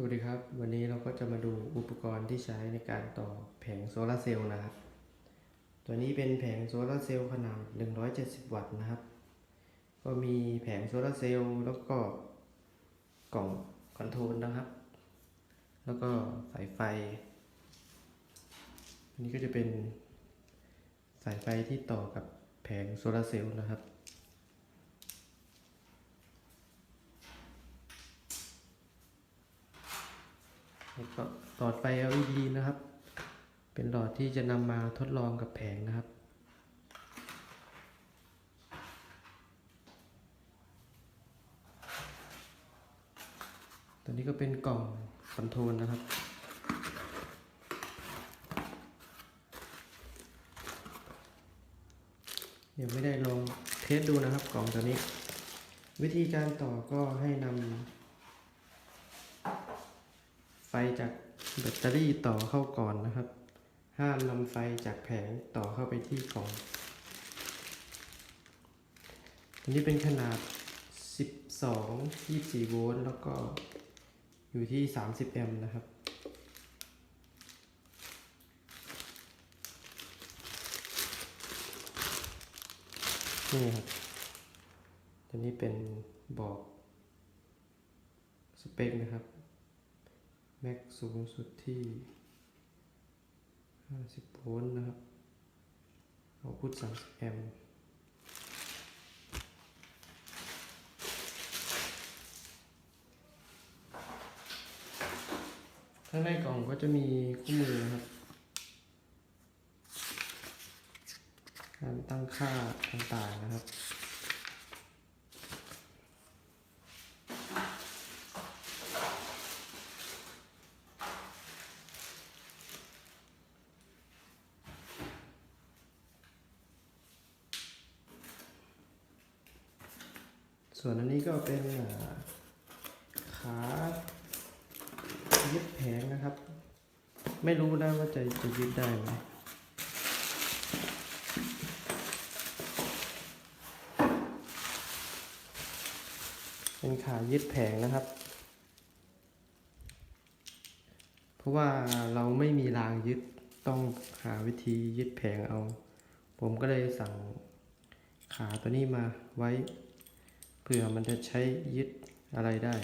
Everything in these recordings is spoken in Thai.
สวัสดีครับ วันนี้เราก็จะมาดูอุปกรณ์ที่ใช้ในการต่อแผงโซลาร์เซลล์นะครับ ตัวนี้เป็นแผงโซลาร์เซลล์ขนาด 170 วัตต์นะครับ ก็มีแผงโซลาร์เซลล์แล้วก็กล่องคอนโทรลนะครับ แล้วก็สายไฟนนี้ก็จะเป็นสายไฟที่ต่อกับแผงโซลาร์เซลล์นะครับ แล้ว ก็หลอดไฟ LED นะครับ เป็นหลอดที่จะนำมาทดลองกับแผงนะครับตัวนี้ก็เป็นกล่องคอนโทรลนะครับยังไม่ได้ลองเทสดูนะครับกล่องตัวนี้ วิธีการต่อก็ให้นำ จากแบตเตอรี่ต่อเข้าก่อนนะครับ ห้ามนำไฟจากแผงต่อเข้าไปที่กล่องอันนี้เป็นขนาด 12 24 โวลต์แล้วก็อยู่ที่ 30 แอมป์นะครับนี่ครับตัวนี้เป็นบอกสเปคนะครับ แม็กสูงสุดที่ 50 โวลต์นะครับเอาพุท30 แอมป์ข้างในกล่องก็จะมีคู่มือนะครับ การตั้งค่าต่างๆนะครับ ส่วนอันนี้ก็เป็นอ่า ขายึดแผงนะครับ ไม่รู้นะว่าจะจะยึดได้ไหมเป็นขายึดแผงนะครับ เพราะว่าเราไม่มีรางยึดต้องหาวิธียึดแผงเอา ผมก็เลยสั่งขาตัวนี้มาไว้เผื่อมันจะใช้ยึดอะไรได้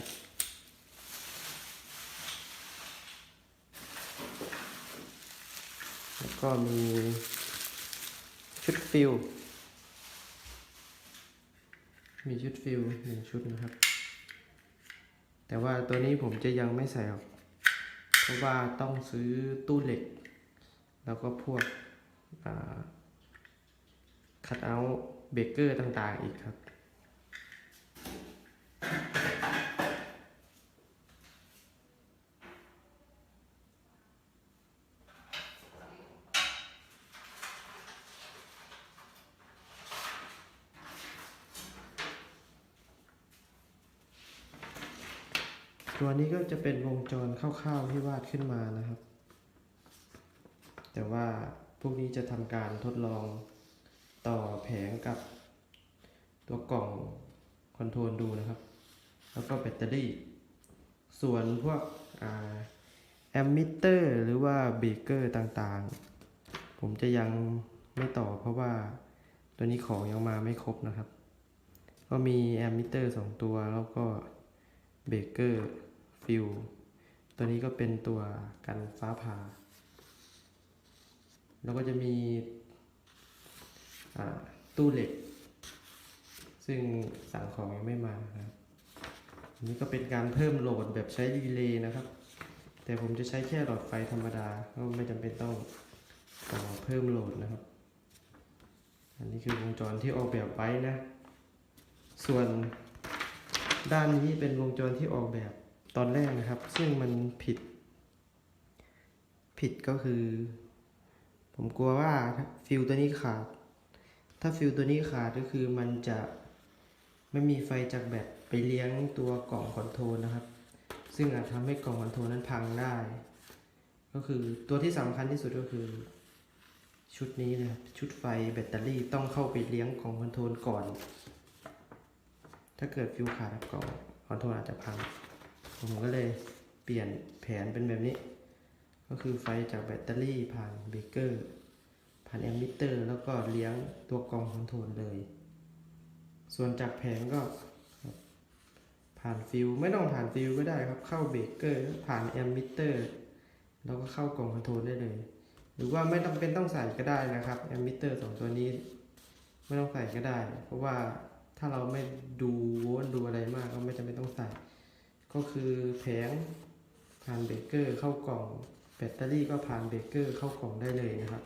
แล้วก็มีชุดฟิลมีชุดฟิลหนึ่งชุดนะครับ แต่ว่าตัวนี้ผมจะยังไม่ใส่ออกเพราะว่าต้องซื้อตู้เหล็ก แล้วก็พวกคัดเอาเบเกอร์ต่างๆอีกครับ ตัวนี้ก็จะเป็นวงจรคร่าวๆที่วาดขึ้นมานะครับ แต่ว่าพวกนี้จะทำการทดลองต่อแผงกับตัวกล่องคอนโทรลดูนะครับ แล้วก็แบตเตอรี่ ส่วนพวกแอมมิเตอร์หรือว่าเบรกเกอร์ต่างๆ ผมจะยังไม่ต่อเพราะว่าตัวนี้ของยังมาไม่ครบนะครับ ก็มีแอมมิเตอร์สองตัวแล้วก็เบรกเกอร์ ฟิลตัวนี้ก็เป็นตัวกันฟ้าผ่า แล้วก็จะมีตู้เหล็ก ซึ่งสั่งของยังไม่มาครับนนี้ก็เป็นการเพิ่มโหลดแบบใช้รีเลย์นะครับ แต่ผมจะใช้แค่หลอดไฟธรรมดา ก็ไม่จำเป็นต้องต่อเพิ่มโหลดนะครับ อันนี้คือวงจรที่ออกแบบไว้นะ ส่วนด้านนี้เป็นวงจรที่ออกแบบ ตอนแรกนะครับ ซึ่งมันผิด ผิดก็คือ ผมกลัวว่าฟิลตัวนี้ขาด ถ้าฟิลตัวนี้ขาดก็คือมันจะไม่มีไฟจากแบตไปเลี้ยงตัวกล่องคอนโทรลนะครับ ซึ่งอาจทำให้กล่องคอนโทรลนั้นพังได้ ก็คือตัวที่สำคัญที่สุดก็คือ ชุดนี้นะครับ ชุดไฟแบตเตอรี่ต้องเข้าไปเลี้ยงกล่องคอนโทรลก่อน ถ้าเกิดฟิวขาดกล่องคอนโทรลอาจจะพัง ผมก็เลยเปลี่ยนแผนเป็นแบบนี้ ก็คือไฟจากแบตเตอรี่ผ่านเบรกเกอร์ ผ่านแอมมิเตอร์ แล้วก็เลี้ยงตัวกรองคอนโทรลเลย ส่วนจากแผงก็ ผ่านฟิวไม่ต้องผ่านฟิวก็ได้ครับเข้าเบรกเกอร์ ผ่านแอมมิเตอร์ แล้วก็เข้ากล่องคอนโทรลได้เลย หรือว่าไม่ต้องเป็นต้องใส่ก็ได้นะครับแอมมิเตอร์สองตัวนี้ไม่ต้องใส่ก็ได้ เพราะว่าถ้าเราไม่ดูโวลต์ดูอะไรมากก็ไม่จำเป็นต้องใส่ ก็คือแผงผ่านเบเกอร์เข้ากล่อง แบตเตอรี่ก็ผ่านเบเกอร์เข้ากล่องได้เลยนะครับ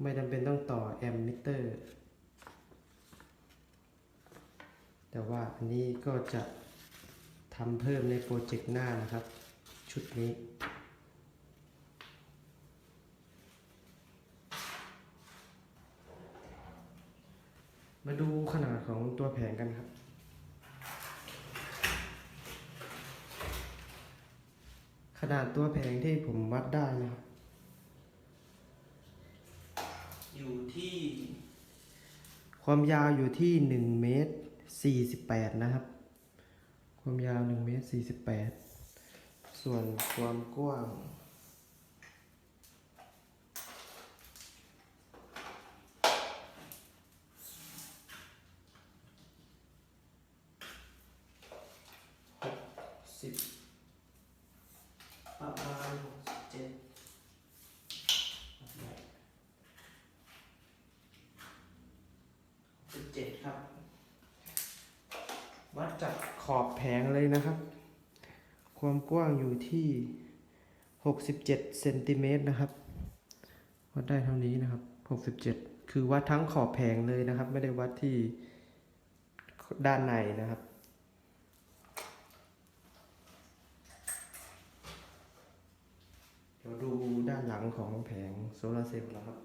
ไม่จำเป็นต้องต่อแอมมิเตอร์ แต่ว่าอันนี้ก็จะทำเพิ่มในโปรเจกต์หน้านะครับ ชุดนี้ มาดูขนาดของตัวแผงกันครับ ขนาดตัวแผงที่ผม วัดได้นะอยู่ที่ ความยาวอยู่ที่หนึ่งเมตรสี่สิบแปดนะครับ ความยาวหนึ่งเมตรสี่สิบแปดส่วนความกว้าง 67เซนติเมตรนะครับวัดได้เท่านี้นะครับ 67 คือวัดทั้งขอบแผงเลยนะครับ ไม่ได้วัดที่ด้านในนะครับ เดี๋ยวดูด้านหลังของแผงโซลาเซลล์นะครับ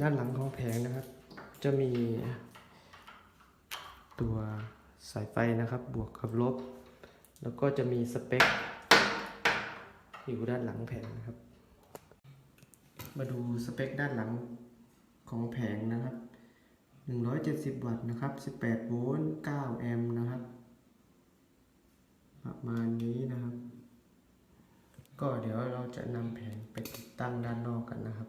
ด้านหลังของแผงนะครับ จะมีตัวสายไฟนะครับ บวกกับลบ แล้วก็จะมีสเปคอยู่ด้านหลังแผงนะครับ มาดูสเปคด้านหลังของแผงนะครับ 170 วัตต์นะครับ 18 โวลต์ 9 แอมป์นะครับ ประมาณนี้นะครับ ก็เดี๋ยวเราจะนำแผงไปติดตั้งด้านนอกกันนะครับ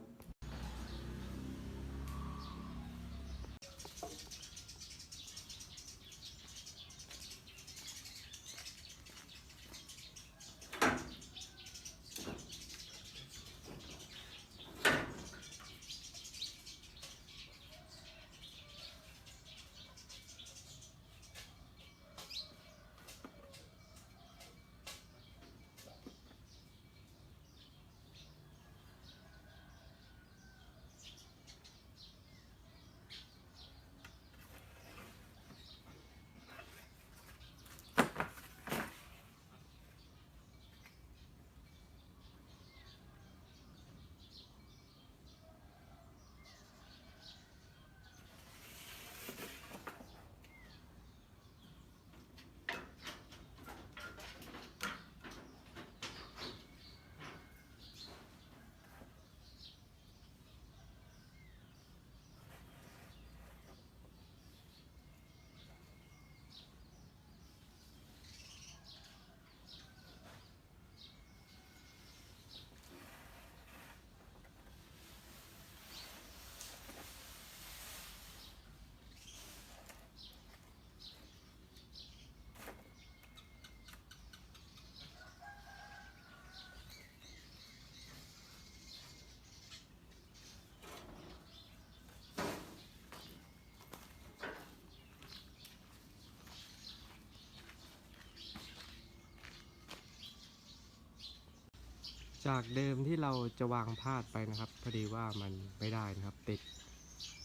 จากเดิมที่เราจะวางพาดไปนะครับ พอดีว่ามันไม่ได้นะครับติด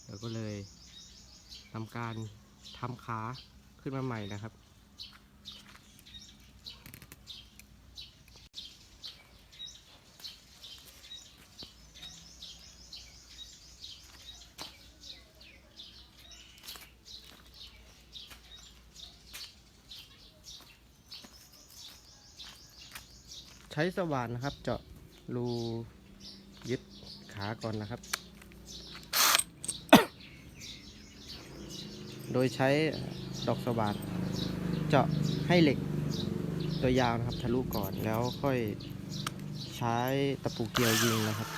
เราก็เลยทำการทำขาขึ้นมาใหม่นะครับ ช้สว่านนะครับ เจาะรูยึดขาก่อนนะครับ โดยใช้ดอกสว่านเจาะให้เหล็กตัวยาวนะครับ ทะลุก่อนแล้วค่อยใช้ตะปูเกลียวยิงนะครับ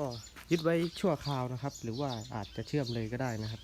ก็ยึดไว้ชั่วคราวนะครับ หรือว่าอาจจะเชื่อมเลยก็ได้นะครับ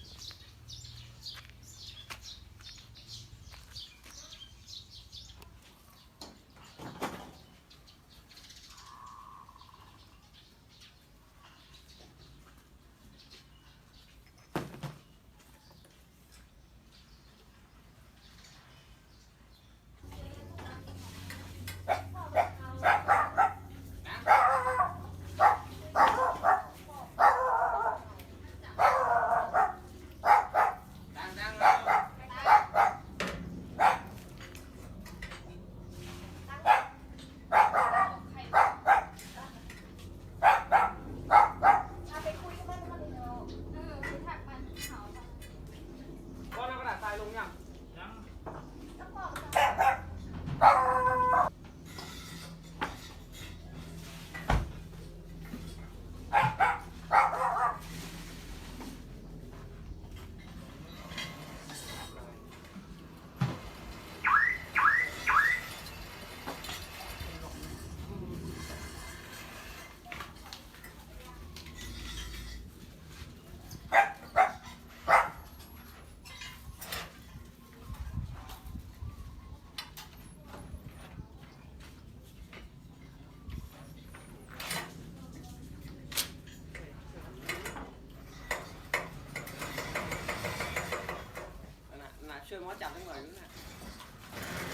เอาไปคุยกับมันมันเนาะเออไปถักมันเขาไป ก็น้ำกระดาษทรายลงยังยัง ต้องบอกจ้ะ น่ะน่ะช่วย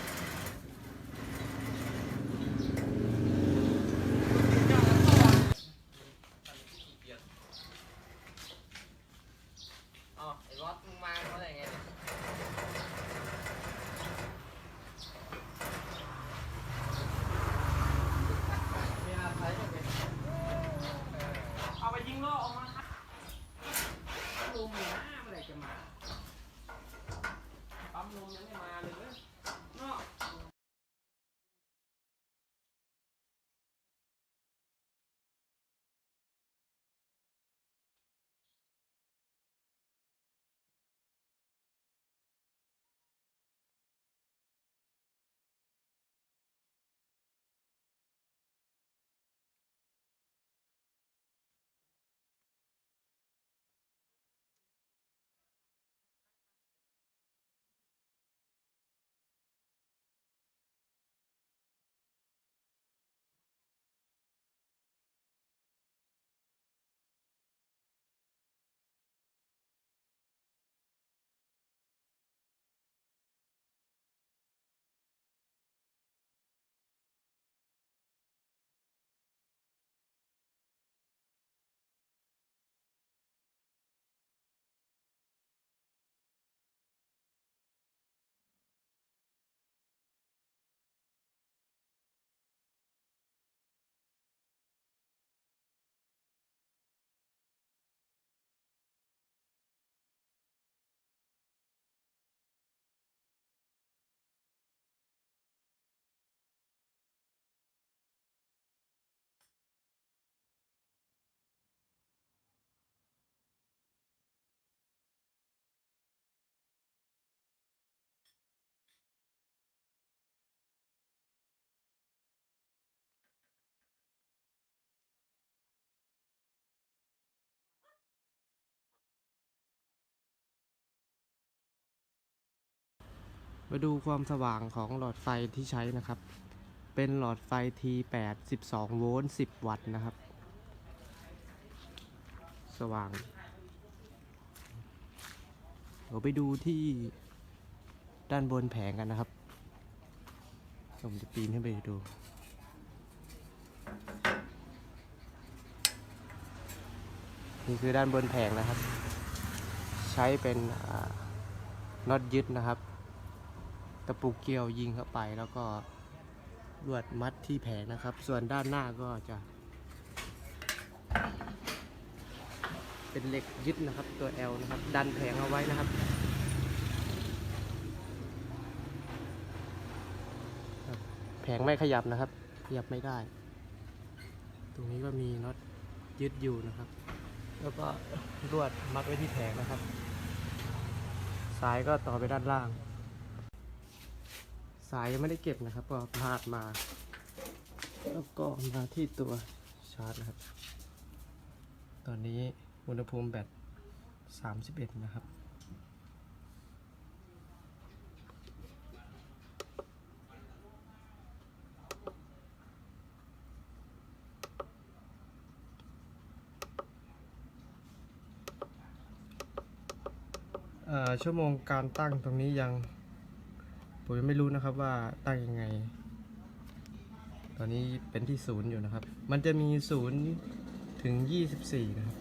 มาดูความสว่างของหลอดไฟที่ใช้นะครับ เป็นหลอดไฟ T8 12 โวลต์ 10 วัตต์นะครับ สว่าง เราไปดูที่ด้านบนแผงกันนะครับ ผมจะปีนขึ้ไปดูนี่คือด้านบนแผงนะครับ ใช้เป็นน็อตยึดนะครับ ตะปูเกลียวยิงเข้าไปแล้วก็ลวดมัดที่แผงนะครับ ส่วนด้านหน้าก็จะ เป็นเหล็กยึดนะครับตัว L นะครับ ดันแผงเอาไว้นะครับครับแผงไม่ขยับนะครับ ขยับไม่ได้ ตรงนี้ก็มีน็อตยึดอยู่นะครับ แล้วก็ลวดมัดไว้ที่แผงนะครับ สายก็ต่อไปด้านล่าง สายยังไม่ได้เก็บนะครับก็พลาดมา แล้วก็มาที่ตัวชาร์จนะครับ ตอนนี้อุณหภูมิแบต31 นะครับอ่อชั่วโมงการตั้งตรงนี้ยัง ผมยังไม่รู้นะครับว่าตั้งยังไง ตอนนี้เป็นที่ศูนย์อยู่นะครับ มันจะมีศูนย์ถึง 24 นะครับ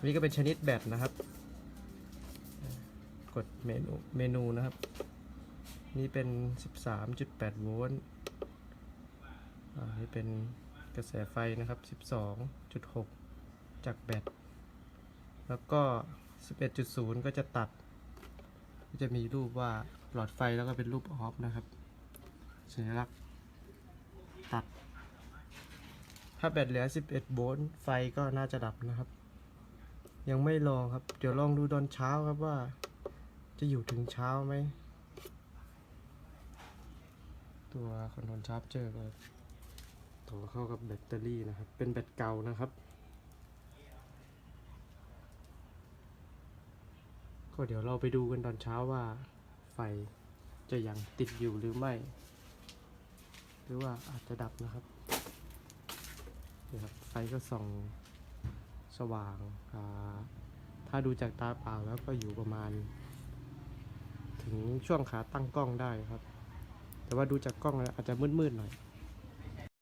นนี้ก็เป็นชนิดแบตนะครับ กดเมนูเมนูนะครับ นี่เป็น 13.8 โวลต์อ่านี่เป็นกระแสไฟนะครับ 12.6 จากแบต แล้วก็ 11.0 ก็จะตัด จะมีรูปว่าหลอดไฟแล้วก็เป็นรูปออฟนะครับสัญลักษณ์ตัด ถ้าแบตเหลือ 11 โวลต์ไฟก็น่าจะดับนะครับ ยังไม่ลองครับ เดี๋ยวลองดูตอนเช้าครับว่า จะอยู่ถึงเช้าไหม ตัวคอนโทรลชาร์จเจอร์ก็ต่อเข้ากับแบตเตอรี่นะครับ เป็นแบตเก่านะครับ ก็เดี๋ยวเราไปดูกันตอนเช้าว่า ไฟจะยังติดอยู่หรือไม่ หรือว่าอาจจะดับนะครับนี่ครับไฟก็ส่องสว่างอ่าถ้าดูจากตาเปล่าแล้วก็อยู่ประมาณ ถึงช่วงขาตั้งกล้องได้ครับ แต่ว่าดูจากกล้องแล้วอาจจะมืดๆหน่อย